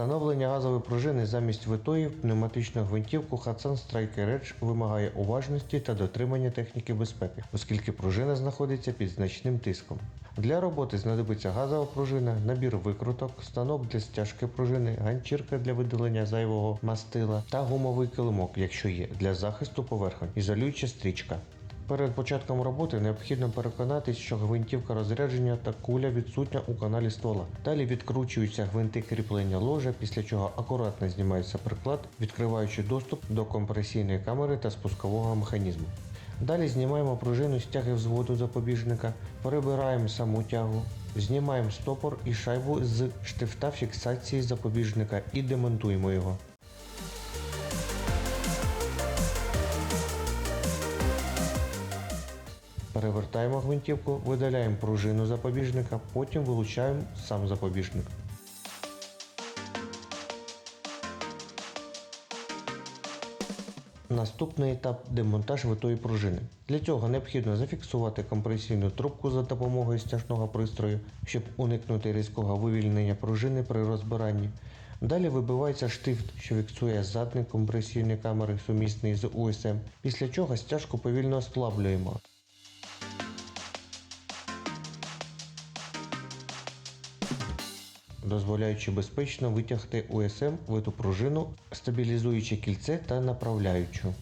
Встановлення газової пружини замість витої в пневматичну гвинтівку Hudson Striker Edge вимагає уважності та дотримання техніки безпеки, оскільки пружина знаходиться під значним тиском. Для роботи знадобиться газова пружина, набір викруток, станок для стяжки пружини, ганчірка для видалення зайвого мастила та гумовий килимок, якщо є, для захисту поверхонь, ізолююча стрічка. Перед початком роботи необхідно переконатись, що гвинтівка розрядження та куля відсутня у каналі ствола. Далі відкручуються гвинти кріплення ложа, після чого акуратно знімається приклад, відкриваючи доступ до компресійної камери та спускового механізму. Далі знімаємо пружину з тяги взводу запобіжника, перебираємо саму тягу, знімаємо стопор і шайбу з штифта фіксації запобіжника і демонтуємо його. Перевертаємо гвинтівку, видаляємо пружину запобіжника, потім вилучаємо сам запобіжник. Наступний етап демонтаж витої пружини. Для цього необхідно зафіксувати компресійну трубку за допомогою стяжного пристрою, щоб уникнути різкого вивільнення пружини при розбиранні. Далі вибивається штифт, що фіксує задник компресійної камери сумісний з УСМ, після чого стяжку повільно ослаблюємо. Дозволяючи безпечно витягти УСМ виту пружину, стабілізуючи кільце та направляючу.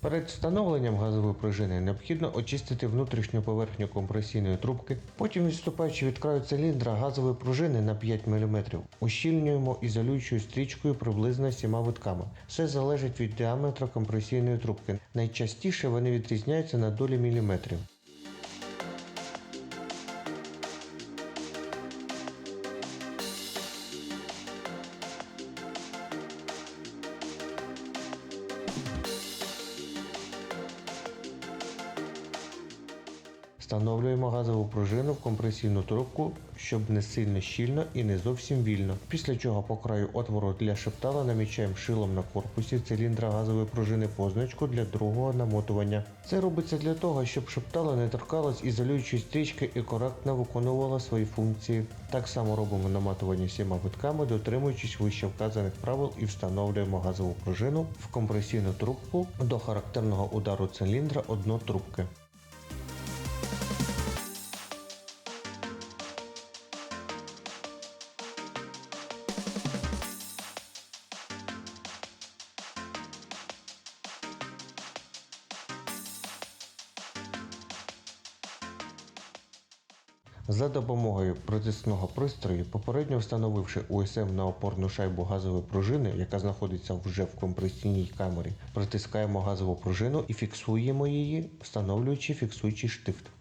Перед встановленням газової пружини необхідно очистити внутрішню поверхню компресійної трубки, потім відступаючи від краю циліндра газової пружини на 5 мм, ущільнюємо ізолюючою стрічкою приблизно 7 витками. Все залежить від діаметру компресійної трубки. Найчастіше вони відрізняються на долі міліметрів. Встановлюємо газову пружину в компресійну трубку, щоб не сильно щільно і не зовсім вільно. Після чого по краю отвору для шептала намічаємо шилом на корпусі циліндра газової пружини позначку для другого намотування. Це робиться для того, щоб шептала не торкалась ізолюючої стрічки і коректно виконувала свої функції. Так само робимо наматування всіма витками, дотримуючись вище вказаних правил і встановлюємо газову пружину в компресійну трубку до характерного удару циліндра одно трубки. За допомогою протисного пристрою, попередньо встановивши УСМ на опорну шайбу газової пружини, яка знаходиться вже в компресійній камері, притискаємо газову пружину і фіксуємо її, встановлюючи фіксуючий штифт.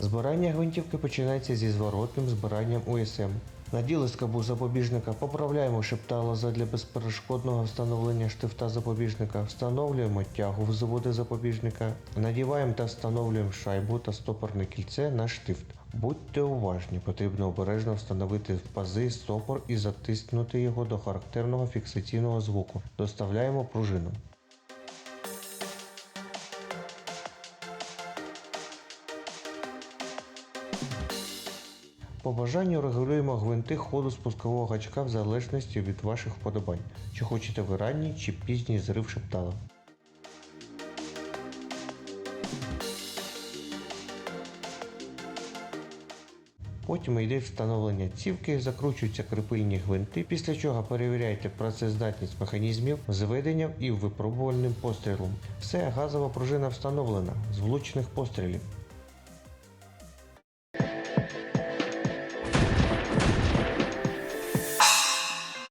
Збирання гвинтівки починається зі зворотним збиранням УСМ. Наділи скобу запобіжника, поправляємо шептало задля безперешкодного встановлення штифта запобіжника, встановлюємо тягу в заводи запобіжника, надіваємо та встановлюємо шайбу та стопорне кільце на штифт. Будьте уважні, потрібно обережно встановити в пази стопор і затиснути його до характерного фіксаційного звуку. Доставляємо пружину. По бажанню регулюємо гвинти ходу спускового гачка в залежності від ваших вподобань, чи хочете ви ранній чи пізній зрив шептала. Потім йде встановлення цівки, закручуються крепильні гвинти, після чого перевіряйте працездатність механізмів з веденням і випробувальним пострілом. Все, газова пружина встановлена з влучних пострілів.